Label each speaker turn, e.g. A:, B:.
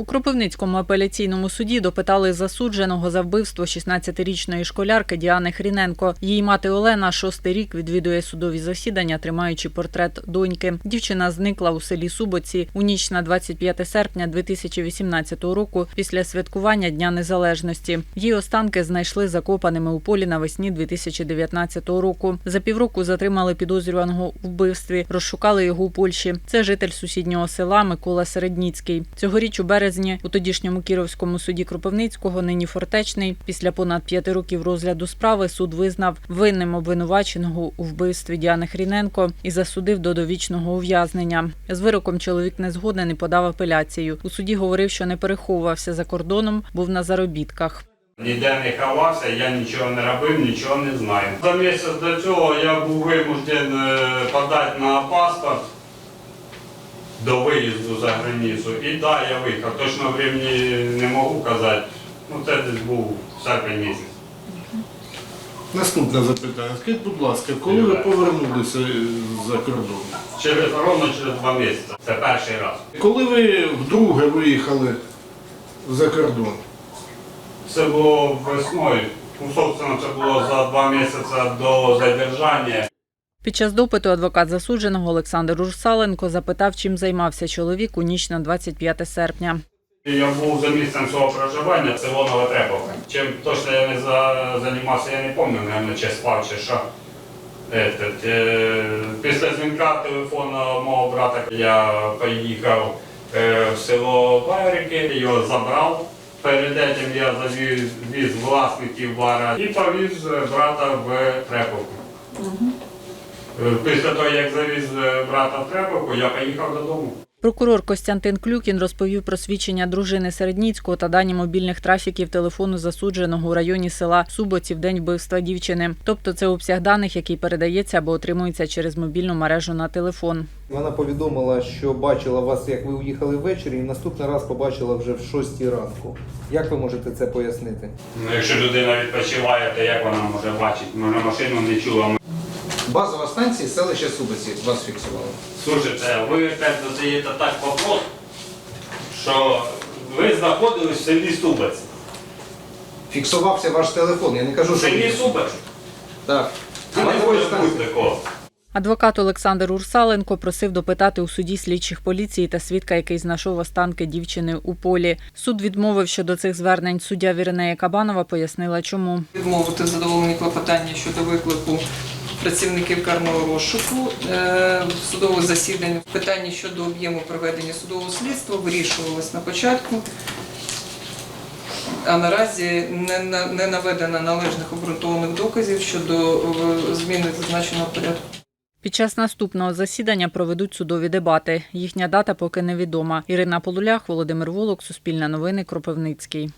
A: У Кропивницькому апеляційному суді допитали засудженого за вбивство 16-річної школярки Діани Хріненко. Її мати Олена шостий рік відвідує судові засідання, тримаючи портрет доньки. Дівчина зникла у селі Субоці у ніч на 25 серпня 2018 року після святкування Дня Незалежності. Її останки знайшли закопаними у полі навесні 2019 року. За півроку затримали підозрюваного у вбивстві, розшукали його у Польщі. Це житель сусіднього села Микола Середніцький. Цьогоріч у березні у тодішньому Кіровському суді Кропивницького, нині фортечний, після понад п'яти років розгляду справи суд визнав винним обвинуваченого у вбивстві Діани Хріненко і засудив до довічного ув'язнення. З вироком чоловік не згоден і подав апеляцію. У суді говорив, що не переховувався за кордоном, був на заробітках.
B: Ніде не ховався, я нічого не робив, нічого не знаю. За місяць до цього я був вимушений е, подати на паспорт до виїзду за границю. І да, я виїхав. Точно времени не можу казати. Ну це десь був серпень місяць.
C: Наступне запитання. Скажіть, будь ласка, коли ви повернулися за кордон?
B: Через ровно через два місяці. Це перший раз.
C: Коли ви вдруге виїхали за кордон?
B: Це було весною. Ну, собственно, це було за два місяці до задержання.
A: Під час допиту адвокат засудженого Олександр Русаленко запитав, чим займався чоловік у ніч на 25 серпня.
B: Я був за місцем свого проживання, село Новотреповка. Чим точно я не за, займався, я не пам'ятаю, мабуть, чи спав, чи що. Этот, е, після дзвінка телефону мого брата я поїхав е, в село Байрики, його забрав. Перед цим я завіз віз власників бара і повіз е, брата в Треповку. Е, Після того, як завіз е, брата в Треповку, я поїхав додому.
A: Прокурор Костянтин Клюкін розповів про свідчення дружини Середніцького та дані мобільних трафіків телефону засудженого у районі села Субоці в день вбивства дівчини. Тобто це обсяг даних, який передається або отримується через мобільну мережу на телефон.
D: Вона повідомила, що бачила вас, як ви уїхали ввечері, і наступний раз побачила вже в 6 ранку. Як ви можете це пояснити?
B: Ну, якщо людина відпочиває, то як вона може бачити? Може машину не чула.
D: Базова станція селище Субиці вас фіксувала.
B: Слушайте, ви опять задаєте так вопрос, що ви знаходились в селі Субець.
D: Фіксувався ваш телефон. Я не кажу,
B: В
D: що
B: селі Субець?
D: Так.
B: Не
D: Базова
B: може
D: станція.
B: бути такого.
A: Адвокат Олександр Урсаленко просив допитати у суді слідчих поліції та свідка, який знайшов останки дівчини у полі. Суд відмовив щодо цих звернень. Суддя Віринея Кабанова пояснила, чому.
E: відмовити задоволені клопотання щодо виклику працівників карного розшуку е, в засідання. Питання щодо об'єму проведення судового слідства вирішувалось на початку, а наразі не, на- не наведено належних обґрунтованих доказів щодо е, зміни зазначеного порядку.
A: Під час наступного засідання проведуть судові дебати. Їхня дата поки невідома. Ірина Полулях, Володимир Волок, Суспільне новини, Кропивницький.